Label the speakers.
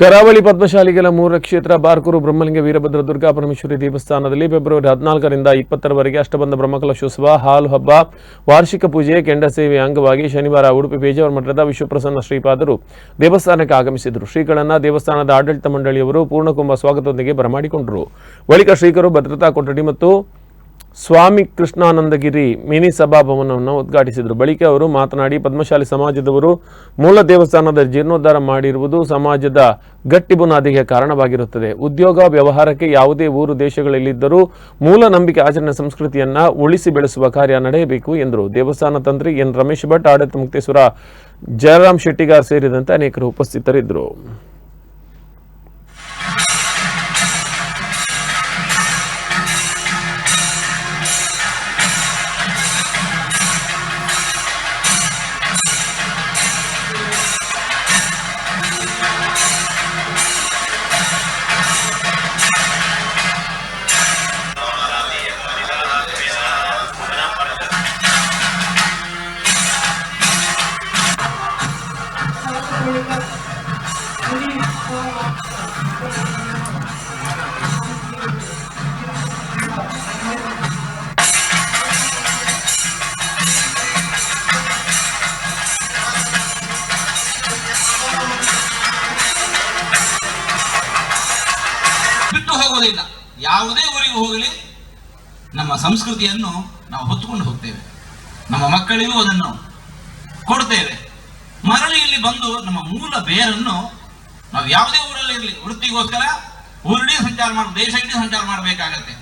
Speaker 1: ಕರಾವಳಿ ಪದ್ಮಶಾಲಿಗಳ ಮೂರ ಕ್ಷೇತ್ರ, ಬಾರ್ಕೂರು, ಬ್ರಹ್ಮಲಿಂಗ, ವೀರಭದ್ರ, ದುರ್ಗಾ, ಪರಮೇಶ್ವರಿ ದೇವಸ್ಥಾನದಲ್ಲಿ ಫೆಬ್ರವರಿ ಹದಿನಾಲ್ಕರಿಂದ ಇಪ್ಪತ್ತರವರೆಗೆ ಅಷ್ಟಬಂಧ ಬ್ರಹ್ಮಕಲಶೋತ್ಸವ ಹಾಲು ಹಬ್ಬ, ವಾರ್ಷಿಕ ಪೂಜೆ, ಕೆಂಡ ಸೇವೆಯ ಅಂಗವಾಗಿ ಶನಿವಾರ ಉಡುಪಿ ಪೇಜಾವರ ಮಠದ ವಿಶ್ವಪ್ರಸನ್ನ ಶ್ರೀಪಾದರು ದೇವಸ್ಥಾನಕ್ಕೆ ಆಗಮಿಸಿದರು. ಶ್ರೀಗಳನ್ನು ದೇವಸ್ಥಾನದ ಆಡಳಿತ ಮಂಡಳಿಯವರು ಪೂರ್ಣಕುಂಭ ಸ್ವಾಗತದೊಂದಿಗೆ ಬರಮಾಡಿಕೊಂಡರು. ಬಳಿಕ ಶ್ರೀಕರು ಭದ್ರತಾ ಕೊಠಡಿ ಮತ್ತು ಸ್ವಾಮಿ ಕೃಷ್ಣಾನಂದಗಿರಿ ಮಿನಿ ಸಭಾಭವನವನ್ನು ಉದ್ಘಾಟಿಸಿದರು. ಬಳಿಕ ಅವರು ಮಾತನಾಡಿ, ಪದ್ಮಶಾಲಿ ಸಮಾಜದವರು ಮೂಲ ದೇವಸ್ಥಾನದ ಜೀರ್ಣೋದ್ಧಾರ ಮಾಡಿರುವುದು ಸಮಾಜದ ಗಟ್ಟಿ ಬುನಾದಿಗೆ ಕಾರಣವಾಗಿರುತ್ತದೆ. ಉದ್ಯೋಗ, ವ್ಯವಹಾರಕ್ಕೆ ಯಾವುದೇ ಊರು, ದೇಶಗಳಲ್ಲಿದ್ದರೂ ಮೂಲ ನಂಬಿಕೆ ಆಚರಣೆ ಸಂಸ್ಕೃತಿಯನ್ನ ಉಳಿಸಿ ಬೆಳೆಸುವ ಕಾರ್ಯ ನಡೆಯಬೇಕು ಎಂದರು. ದೇವಸ್ಥಾನ ತಂತ್ರಿ ಎನ್. ರಮೇಶ್ ಭಟ್, ಆಡಳಿತ ಮುಕ್ತೇಶ್ವರ, ಜಯರಾಮ್ ಶೆಟ್ಟಿಗಾರ್ ಸೇರಿದಂತೆ ಅನೇಕರು ಉಪಸ್ಥಿತರಿದ್ದರು.
Speaker 2: ಬಿಟ್ಟು ಹೋಗೋದಿಲ್ಲ. ಯಾವುದೇ ಊರಿಗೆ ಹೋಗಲಿ ನಮ್ಮ ಸಂಸ್ಕೃತಿಯನ್ನು ನಾವು ಹೊತ್ತುಕೊಂಡು ಹೋಗ್ತೇವೆ. ನಮ್ಮ ಮಕ್ಕಳಿಗೂ ಅದನ್ನು ಕೊಡ್ತೇವೆ. ಮರಳಿ ಇಲ್ಲಿ ಬಂದು ನಮ್ಮ ಮೂಲ ಬೇರನ್ನು ನಾವು ಯಾವುದೇ ಊರಲ್ಲಿ ಇರಲಿ ವೃತ್ತಿಗೋಸ್ಕರ ಊರಿಡೀ ಸಂಚಾರ ಮಾಡಿ ದೇಶ ಇಡೀ ಸಂಚಾರ ಮಾಡಬೇಕಾಗತ್ತೆ.